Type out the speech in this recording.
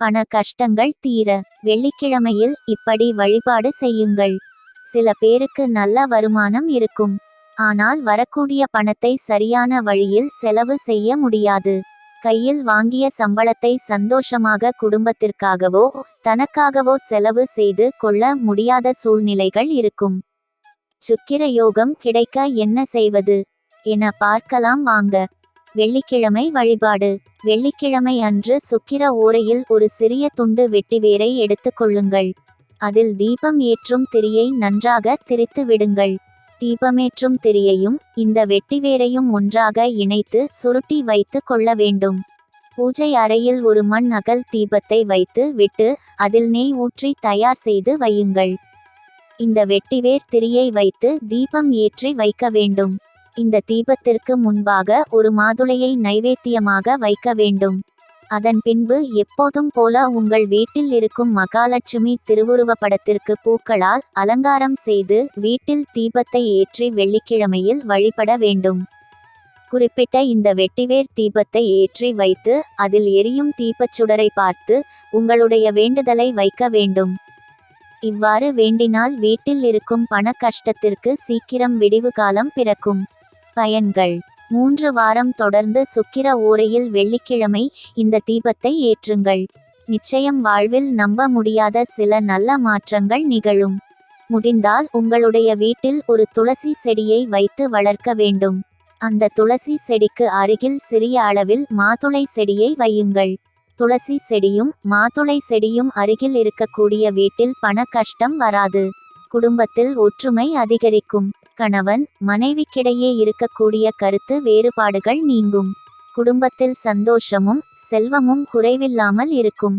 பண கஷ்டங்கள் தீர. வெள்ளிக்கிழமையில் இப்படி வழிபாடு செய்யுங்கள். சில பேருக்கு நல்ல வருமானம் இருக்கும். ஆனால் வரக்கூடிய பணத்தை சரியான வழியில் செலவு செய்ய முடியாது. கையில் வாங்கிய சம்பளத்தை சந்தோஷமாக குடும்பத்திற்காகவோ தனக்காகவோ செலவு செய்து கொள்ள முடியாத சூழ்நிலைகள் இருக்கும். சுக்கிர யோகம் கிடைக்க என்ன செய்வது? என பார்க்கலாம் வாங்க. வெள்ளிக்கிழமை வழிபாடு. வெள்ளிக்கிழமை அன்று சுக்கிர ஓரையில் ஒரு சிறிய துண்டு வெட்டிவேரை எடுத்துக்கொள்ளுங்கள் அதில் தீபம் ஏற்றும் திரியை நன்றாக திரித்து விடுங்கள். தீபமேற்றும் திரியையும் இந்த வெட்டிவேரையும் ஒன்றாக இணைத்து சுருட்டி வைத்து கொள்ள வேண்டும். பூஜை அறையில் ஒரு மண் அகல் தீபத்தை வைத்து விட்டு அதில் நெய் ஊற்றி தயார் செய்து வையுங்கள். இந்த வெட்டிவேர் திரியை வைத்து தீபம் ஏற்றி வைக்க வேண்டும். இந்த தீபத்திற்கு முன்பாக ஒரு மாதுளையை நைவேத்தியமாக வைக்க வேண்டும். அதன் பின்பு எப்போதும் போல உங்கள் வீட்டில் இருக்கும் மகாலட்சுமி திருவுருவ படத்திற்கு பூக்களால் அலங்காரம் செய்து வீட்டில் தீபத்தை ஏற்றி வெள்ளிக்கிழமையில் வழிபட வேண்டும். குறிப்பிட்ட இந்த வெட்டிவேர் தீபத்தை ஏற்றி வைத்து அதில் எரியும் தீபச்சுடரை பார்த்து உங்களுடைய வேண்டுதலை வைக்க வேண்டும். இவ்வாறு வேண்டினால் வீட்டில் இருக்கும் பண கஷ்டத்திற்கு சீக்கிரம் விடிவு காலம் பிறக்கும். பயன்கள். மூன்று வாரம் தொடர்ந்து சுக்கிர ஓரையில் வெள்ளிக்கிழமை இந்த தீபத்தை ஏற்றுங்கள். நிச்சயம் வாழ்வில் நம்ப முடியாத சில நல்ல மாற்றங்கள் நிகழும். முடிந்தால் உங்களுடைய வீட்டில் ஒரு துளசி செடியை வைத்து வளர்க்க வேண்டும். அந்த துளசி செடிக்கு அருகில் சிறிய அளவில் மாதுளை செடியை வையுங்கள். துளசி செடியும் மாதுளை செடியும் அருகில் இருக்கக்கூடிய வீட்டில் பண கஷ்டம் வராது. குடும்பத்தில் ஒற்றுமை அதிகரிக்கும். கணவன் மனைவிக்கிடையே இருக்கக்கூடிய கருத்து வேறுபாடுகள் நீங்கும். குடும்பத்தில் சந்தோஷமும் செல்வமும் குறைவில்லாமல் இருக்கும்.